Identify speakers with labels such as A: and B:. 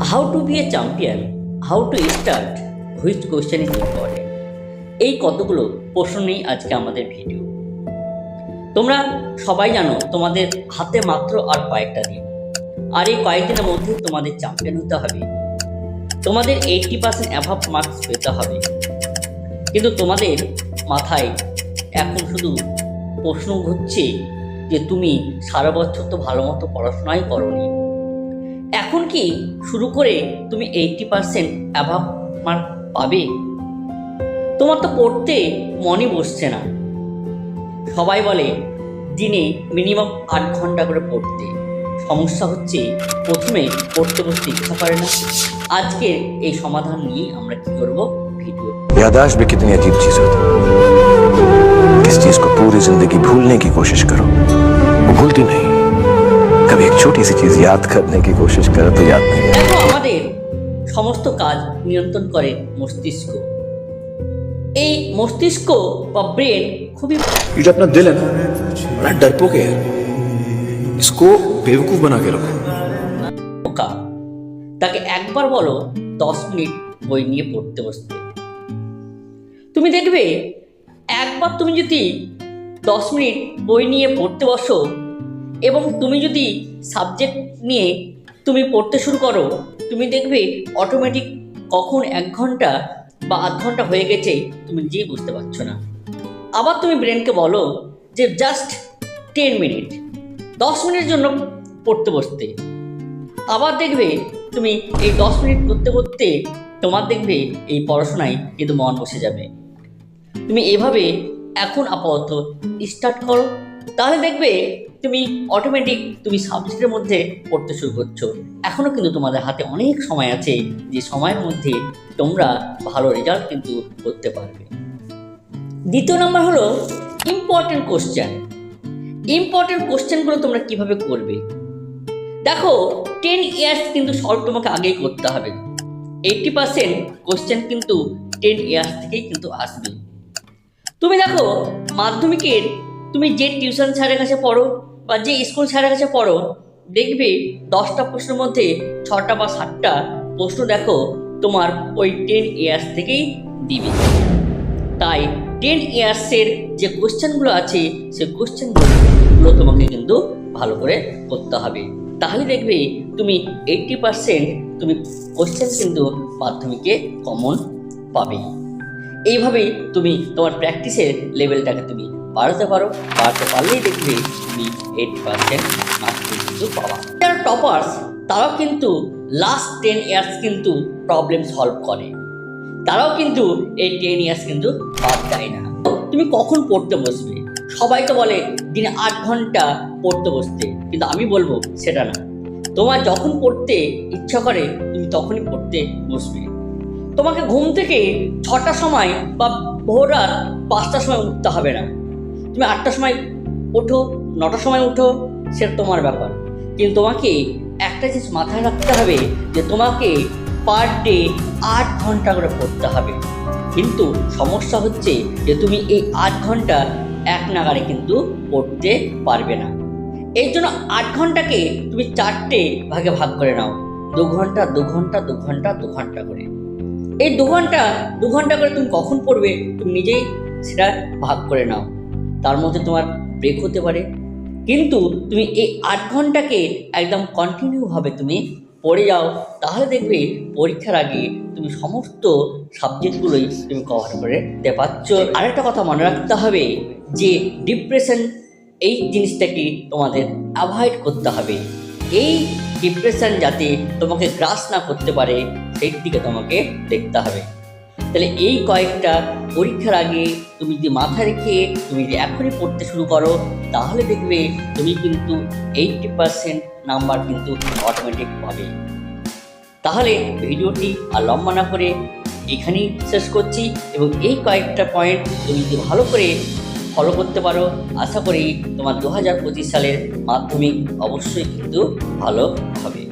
A: How to be a champion how to start which question is important এই কতগুলো প্রশ্ন নিয়ে আজকে আমাদের ভিডিও তোমরা সবাই জানো তোমাদের হাতে মাত্র আর কয়েকটা দিন। আর এই কয়েকদিনের মধ্যে তোমাদের চ্যাম্পিয়ন হতে হবে। তোমাদের এইটটি পার্সেন্ট অ্যাভাব মার্কস পেতে হবে। কিন্তু তোমাদের মাথায় এখন শুধু প্রশ্ন ঘুরছে যে তুমি সারা বছর তো ভালো মতো পড়াশোনাই করনি। এখন কি শুরু করে তুমি এইটটি পার্সেন্ট অ্যাভাব মার্ক পাবে তোমার তো পড়তে মনই বসছে না সবাই বলে দিনে মিনিমাম আট ঘন্টা করে পড়তে সমস্যা হচ্ছে প্রথমে পড়তে বসতে ইচ্ছা করে না আজকে এই সমাধান নিয়ে আমরা কি করব ভিডিও
B: यादाश्त भी कितनी अजीब चीज होती है किस चीज को पूरी जिंदगी भूलने की कोशिश करो वो भूलती नहीं कभी एक छोटी सी चीज याद करने की कोशिश करो तो याद नहीं रहती।
A: দেখো আমাদের সমস্ত কাজ নিয়ন্ত্রণ করে মস্তিষ্ক এই মস্তিষ্ক বা ব্রেন খুবই
C: ये जो अपना दिल है ना बड़ा डरपोक है यार इसको बेवकूफ बना के रखो
A: বোকা তাকে একবার বলো দশ মিনিট বই নিয়ে পড়তে বসতে তুমি দেখবে একবার তুমি যদি দশ মিনিট বই নিয়ে পড়তে বসো এবং তুমি যদি সাবজেক্ট নিয়ে তুমি পড়তে শুরু করো, তুমি দেখবে অটোমেটিক কখন এক ঘণ্টা বা আধ ঘণ্টা হয়ে গেছে, তুমি নিজেই বুঝতে পারছ না। আবার তুমি ব্রেনকে বলো যে জাস্ট টেন মিনিট দশ মিনিটের জন্য পড়তে বসতে। আবার দেখবে তুমি এই দশ মিনিট করতে করতে তোমার দেখবে এই পড়াশোনায় কিন্তু মন বসে যাবে। তুমি এভাবে এখন আপাতত স্টার্ট করো, তাহলে দেখবে তুমি অটোমেটিক তুমি সাবজেক্টের মধ্যে পড়তে শুরু করছ। এখনও কিন্তু তোমাদের হাতে অনেক সময় আছে যে সময়ের মধ্যে তোমরা ভালো রেজাল্ট কিন্তু করতে পারবে। দ্বিতীয় নম্বর হলো ইম্পর্টেন্ট কোশ্চেন ইম্পর্টেন্ট কোশ্চেনগুলো তোমরা কীভাবে করবে? দেখো টেন ইয়ার্স কিন্তু সলভ তোমাকে আগেই করতে হবে। এইটটি পার্সেন্ট কোশ্চেন কিন্তু টেন ইয়ার্স থেকেই কিন্তু আসবে। তুমি দেখো, মাধ্যমিকের তুমি যে টিউশন স্যারের কাছে পড়ো বা যে স্কুল স্যারের কাছে পড়ো, দেখবে দশটা প্রশ্নের মধ্যে ছটা বা সাতটা প্রশ্ন দেখো তোমার ওই টেন ইয়ার্স থেকেই দিবে। তাই টেন ইয়ার্সের যে কোশ্চেনগুলো আছে সেই কোশ্চেনগুলো তোমাকে কিন্তু ভালো করে করতে হবে। তাহলে দেখবে তুমি এইটটি পার্সেন্ট তুমি কোশ্চেন কিন্তু মাধ্যমিকে কমন পাবে। এইভাবেই তুমি তোমার প্র্যাকটিসের লেভেলটাকে তুমি বাড়াতে পারো, বাড়াতে পারলেই দেখবে তুমি এইট পার্সেন্ট মার্কস কিন্তু পাওয়া যারা টপার্স তারাও কিন্তু লাস্ট টেন ইয়ার্স কিন্তু প্রবলেম সলভ করে। তারাও কিন্তু এই টেন ইয়ার্স কিন্তু বাদ দেয় না। তুমি কখন পড়তে বসবে? সবাই তো বলে দিনে আট ঘণ্টা পড়তে বসতে, কিন্তু আমি বলব সেটা না। তোমার যখন পড়তে ইচ্ছা করে, তুমি তখনই পড়তে বসবে। তোমাকে ঘুম থেকে ছটার সময় বা ভোর রাত পাঁচটার সময় উঠতে হবে না। তুমি আটটার সময় ওঠো, নটার সময় উঠো সেটা তোমার ব্যাপার। কিন্তু তোমাকে একটা জিনিস মাথায় রাখতে হবে যে তোমাকে পার ডে আট ঘণ্টা করে পড়তে হবে। কিন্তু সমস্যা হচ্ছে যে তুমি এই আট ঘণ্টা এক নাগারে কিন্তু পড়তে পারবে না। এই জন্য আট ঘন্টাকে তুমি চারটে ভাগে ভাগ করে নাও। দু ঘণ্টা দু ঘণ্টা দু ঘণ্টা দু ঘণ্টা করে। এই দু ঘণ্টা দু ঘণ্টা করে তুমি কখন পড়বে, তুমি নিজেই সেটা ভাগ করে নাও। তার মধ্যে তোমার ব্রেক হতে পারে। কিন্তু তুমি এই আট ঘন্টাকে একদম কন্টিনিউভাবে তুমি পড়ে যাও, তাহলে দেখবে পরীক্ষার আগে তুমি সমস্ত সাবজেক্টগুলোই তুমি কভার করে দিতে পারছ। আরেকটা কথা মনে রাখতে হবে যে ডিপ্রেশন এই জিনিসটাকে তোমাদের অ্যাভয়েড করতে হবে। এই ডিপ্রেশন যাতে তোমাকে গ্রাস না করতে পারে, সেই দিকে তোমাকে দেখতে হবে। তাহলে এই কয়েকটা পরীক্ষার আগে তুমি যদি মাথায় রেখে তুমি যদি এখনই পড়তে শুরু করো, তাহলে দেখবে তুমি কিন্তু এইটটি পার্সেন্ট নাম্বার কিন্তু অটোমেটিক পাবে। তাহলে ভিডিওটি আর লম্বা না করে এখানেই শেষ করছি এবং এই কয়েকটা পয়েন্ট তুমি যদি ভালো করে ফলো করতে পারো, আশা করি তোমার দু হাজার পঁচিশ সালের মাধ্যমিক অবশ্যই কিন্তু ভালো হবে।